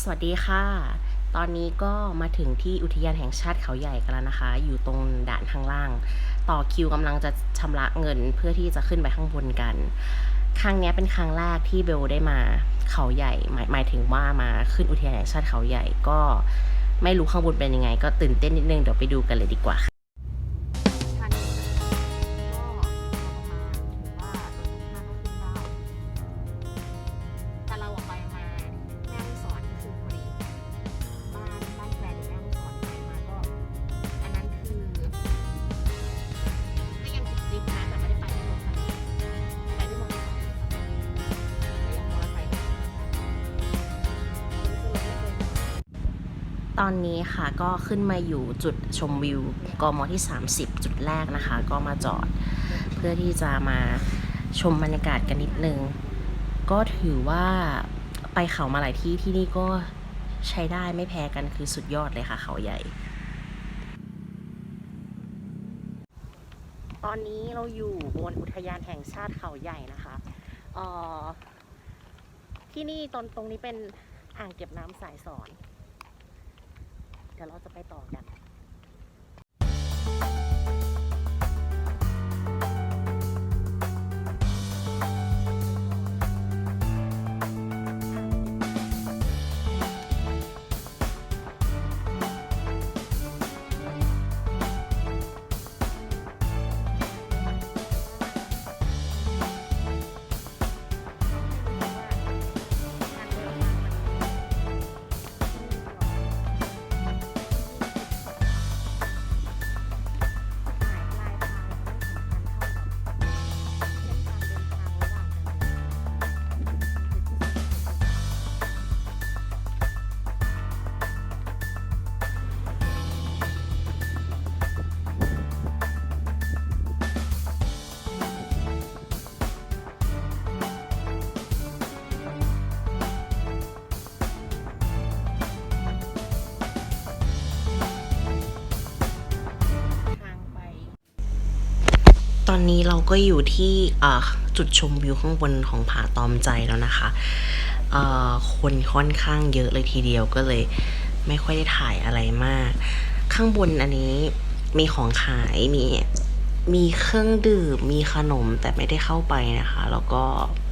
สวัสดีค่ะ ตอนนี้ก็มาถึงที่อุทยานแห่งชาติเขาใหญ่กันแล้วนะคะ อยู่ตรงด่านข้างล่าง ต่อคิวกำลังจะชำระเงินเพื่อที่จะขึ้นไปข้างบนกัน ครั้งนี้เป็นครั้งแรกที่เบลได้มาเขาใหญ่หมายหมายถึงว่ามาขึ้นอุทยานแห่งชาติเขาใหญ่ก็ไม่รู้ข้างบนเป็นยังไง ก็ตื่นเต้นนิดนึงเดี๋ยวไปดูกันเลยดีกว่าค่ะ ตอนนี้ค่ะก็ขึ้นมาอยู่จุดชมวิวกมที่ 30 จุดแรกนะคะ ก็มาจอด เพื่อที่จะมาชมบรรยากาศกันนิดนึง ก็ถือว่าไปเขามาหลายที่ที่นี่ก็ใช้ได้ไม่แพ้กันคือสุดยอดเลยค่ะเขาใหญ่ ตอนนี้เราอยู่บนอุทยานแห่งชาติเขาใหญ่นะคะออที่นี่ตรงตรงนี้เป็นอ่างเก็บน้ำสายสอน เดี๋ยวเราจะไปต่อกัน อนนี้เราก็อยู่ที่จุดชมวิวข้างบนของผาตอมใจแล้วนะคะคนค่อนข้างเยอะเลยทีเดียวก็เลย ไม่ค่อยได้ถ่ายอะไรมาก ข้างบนอันนี้มีของขายมีมีเครื่องดื่มมีขนมแต่ไม่ได้เข้าไปนะคะ แล้วก็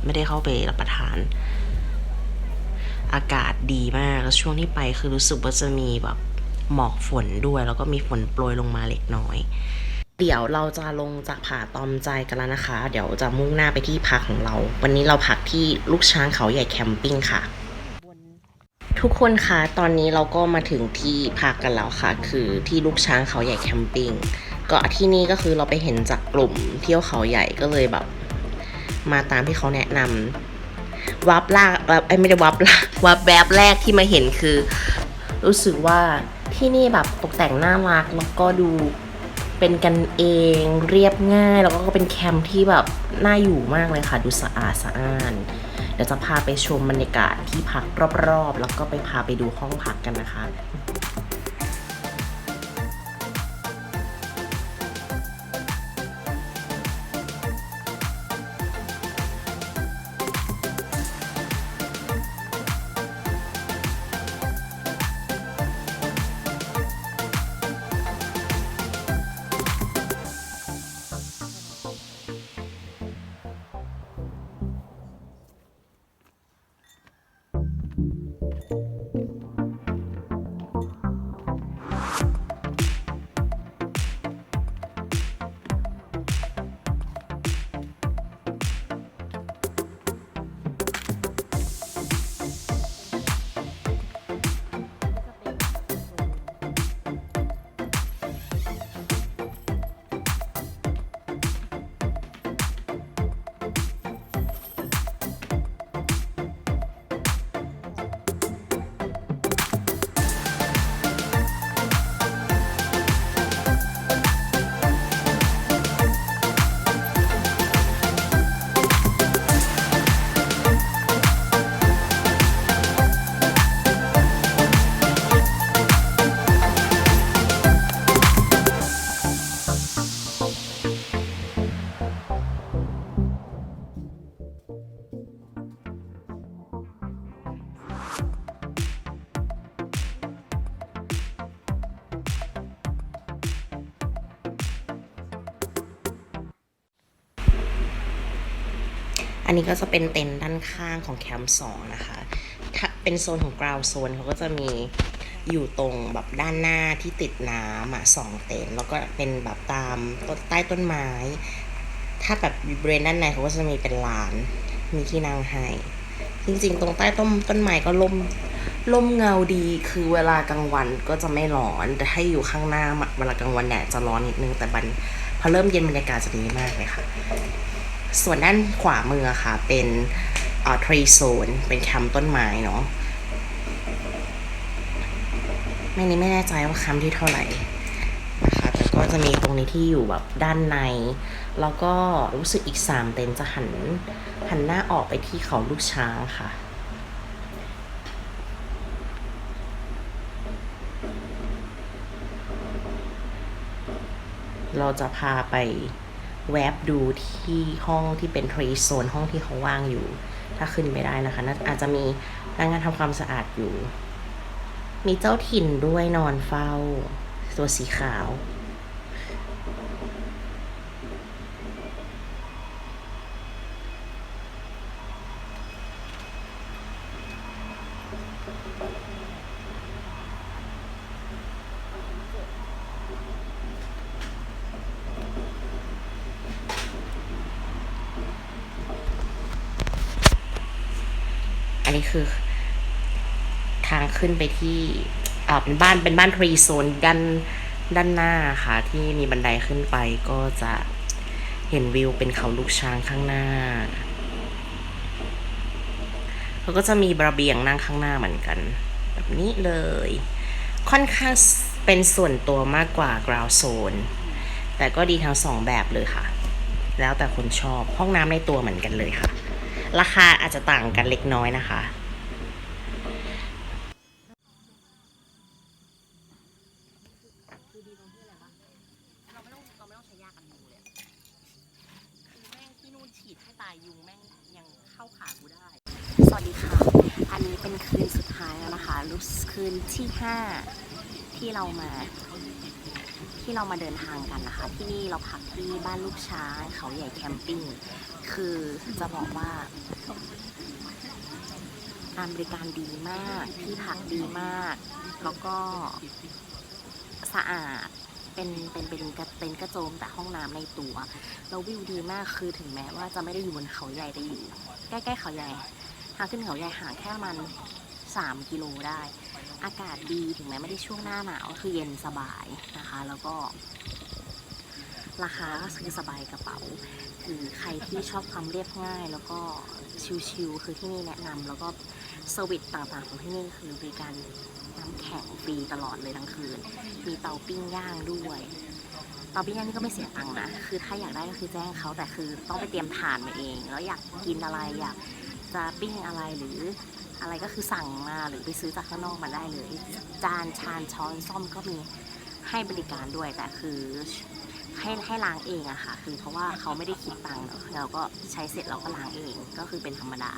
ไม่ได้เข้าไปรับประทาน อากาศดีมากแล้วช่วงที่ไปคือรู้สึกว่าจะมีแบบหมอกฝนด้วย แล้วก็มีฝนโปรยลงมาเล็กน้อย เดี๋ยวเราจะลงจากผาตอมใจกันแล้วนะคะ เดี๋ยวจะมุ่งหน้าไปที่พักของเรา วันนี้เราพักที่ลูกช้างเขาใหญ่แคมปิ้งค่ะ ทุกคนคะตอนนี้เราก็มาถึงที่พักกันแล้วค่ะ คือที่ลูกช้างเขาใหญ่แคมปิ้งก็ที่นี่ก็คือเราไปเห็นจากกลุ่มเที่ยวเขาใหญ่ก็เลยแบบ มาตามที่เขาแนะนำวับลากวับเอ้ไม่ได้วับลากวับแบบแรกที่มาเห็นคือ รู้สึกว่าที่นี่แบบตกแต่งน่ารักแล้วก็ดู เป็นกันเองเรียบง่าย แล้วก็เป็นแคมป์ที่แบบน่าอยู่มากเลยค่ะ ดูสะอาดสะอ้านเดี๋ยวจะพาไปชมบรรยากาศที่พักรอบๆ แล้วก็ไปพาไปดูห้องพักกันนะคะ อันนี้ก็จะเป็นเต็นท์ด้านข้างของแคมป์สองนะคะถ้าเป็นโซนของกราวโซนเขาก็จะมีอยู่ตรงแบบด้านหน้าที่ติดน้ำอะสองเต็นท์แล้วก็เป็นแบบตามต้นใต้ต้นไม้ ถ้าแบบบริเวณด้านในเขาก็จะมีเป็นลาน มีที่นั่งให้จริงๆ ตรงใต้ต้นต้นไม้ก็ล่มล่มเงาดีคือเวลากลางวันก็จะไม่ร้อน แต่ถ้าอยู่ข้างหน้าเวลากลางวันแดดจะร้อนนิดนึงแต่บันพอเริ่มเย็นบรรยากาศจะดีมากเลยค่ะ ส่วนด้านขวามือค่ะเป็นเอ่อทรีโซนเป็นคมป์ต้นไม้เนาะไม่นี้ไม่แน่ใจว่าคมป์ที่เท่าไหร่นะคะแต่ก็จะมีตรงนี้ที่อยู่แบบด้านใน แล้วก็รู้สึกอีกสามเต็นจะหันหันหน้าออกไปที่เขาลูกช้างค่ะเราจะพาไป แวบดูที่ห้องที่เป็นทรีโซนห้องที่เขาว่างอยู่ ถ้าขึ้นไม่ได้นะคะน่าอาจจะมีพนักงานทำความสะอาดอยู่ มีเจ้าถิ่นด้วยนอนเฝ้า ตัวสีขาว คือทางขึ้นไปที่อ่าเป็นบ้านเป็นบ้านทรีโซนด้านด้านหน้าค่ะ ที่มีบันไดขึ้นไปก็จะเห็นวิวเป็นเขาลูกช้างข้างหน้าเขาก็จะมีระเบียงนั่งข้างหน้าเหมือนกัน แบบนี้เลย ค่อนข้างเป็นส่วนตัวมากกว่า ground zone แต่ก็ดีทั้งสองแบบเลยค่ะ แล้วแต่คนชอบห้องน้ำในตัวเหมือนกันเลยค่ะ ราคาอาจจะต่างกันเล็กน้อยนะคะสวัสดีค่ะ อันนี้เป็นคืนสุดท้ายแล้วนะคะรู้สึกคืนที่ห้าที่เรามา ที่เรามาเดินทางกันนะคะ ที่นี่เราพักที่บ้านลูกช้างเขาใหญ่แคมปิ้ง คือจะบอกว่าการบริการดีมาก ที่พักดีมาก แล้วก็สะอาด เป็น เป็น เป็นกระเป็นกระโจมแต่ห้องน้ำในตัว แล้ววิวดีมาก คือถึงแม้ว่าจะไม่ได้อยู่บนเขาใหญ่แต่อยู่ ใกล้ๆเขาใหญ่ ทางขึ้นเขาใหญ่ห่างแค่มันสามกิโลได้ อากาศดี ถึงแม้ไม่ได้ช่วงหน้าหนาว คือเย็นสบายนะคะ แล้วก็ ราคาก็คือสบายกระเป๋า คือใครที่ชอบความเรียบง่าย แล้วก็ชิลๆคือที่นี่แนะนำแล้วก็เซอร์วิสต่างๆของที่นี่คือบริการน้ำแข็งฟรีตลอดเลยทั้งคืน มีเตาปิ้งย่างด้วยเตาปิ้งย่างนี่ก็ไม่เสียตังค์นะ คือถ้าอยากได้ก็คือแจ้งเขาแต่คือต้องไปเตรียมถ่านมาเอง แล้วอยากกินอะไรอยากจะปิ้งอะไรหรืออะไรก็คือสั่งมาหรือไปซื้อจากข้างนอกมาได้เลย จานชานช้อนซ่อมก็มีให้บริการด้วยแต่คือ ให้ให้ล้างเองอะค่ะ คือเพราะว่าเขาไม่ได้คิดตังค์เนอะเราก็ใช้เสร็จเราก็ล้างเองก็คือเป็นธรรมดา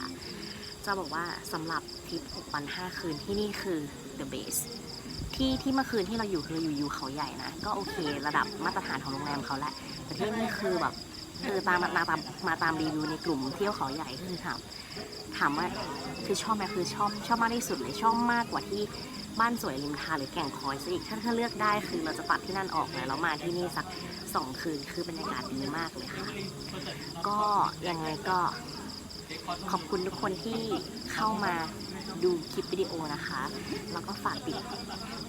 จะบอกว่าสำหรับทริป6วัน5คืนที่นี่คือ the base ที่ที่เมื่อคืนที่เราอยู่คืออยู่อยู่เขาใหญ่นะ ก็โอเคระดับมาตรฐานของโรงแรมเขาแหละแต่ที่นี่คือแบบเออตามมาตามมาตามรีวิวในกลุ่มเที่ยวเขาใหญ่คือถามถามว่าคือชอบไหมคือชอบชอบมากที่สุดเลยชอบมากกว่าที่ บ้านสวยริมทานหรือแก่งคอยซะอีกถ้าถ้าเลือกได้คือเราจะตัดที่นั่นออกเลยแล้วมาที่นี่สักสองคืนคือบรรยากาศดีมากเลยค่ะ ก็ยังไงก็ขอบคุณทุกคนที่เข้ามาดูคลิปวิดีโอนะคะ แล้วก็ฝากติด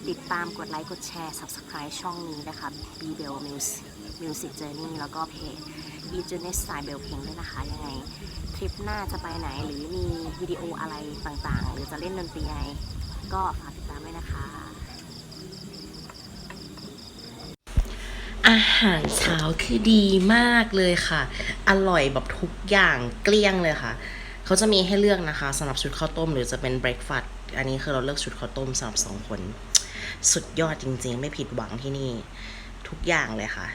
ติดตามกดไลค์กดแชร์ subscribe ช่องนี้นะคะ b b e l Music Music Journey แล้วก็เพจ e j o u r n e s Style Bell เพลงด้วยนะคะ ยังไงทริปหน้าจะไปไหนหรือมีวิดีโออะไรต่างๆ หรือจะเล่นดนตรีไง ก็ฝากติดตามด้วยนะคะ อาหารเช้าคือดีมากเลยค่ะ อร่อยแบบทุกอย่างเกลี้ยงเลยค่ะ เขาจะมีให้เลือกนะคะสำหรับชุดข้าวต้มหรือจะเป็นเบรคฟาสต์อันนี้คือเราเลือกชุดข้าวต้มสำหรับสองคน สุดยอดจริงๆ ไม่ผิดหวังที่นี่ ทุกอย่างเลยค่ะ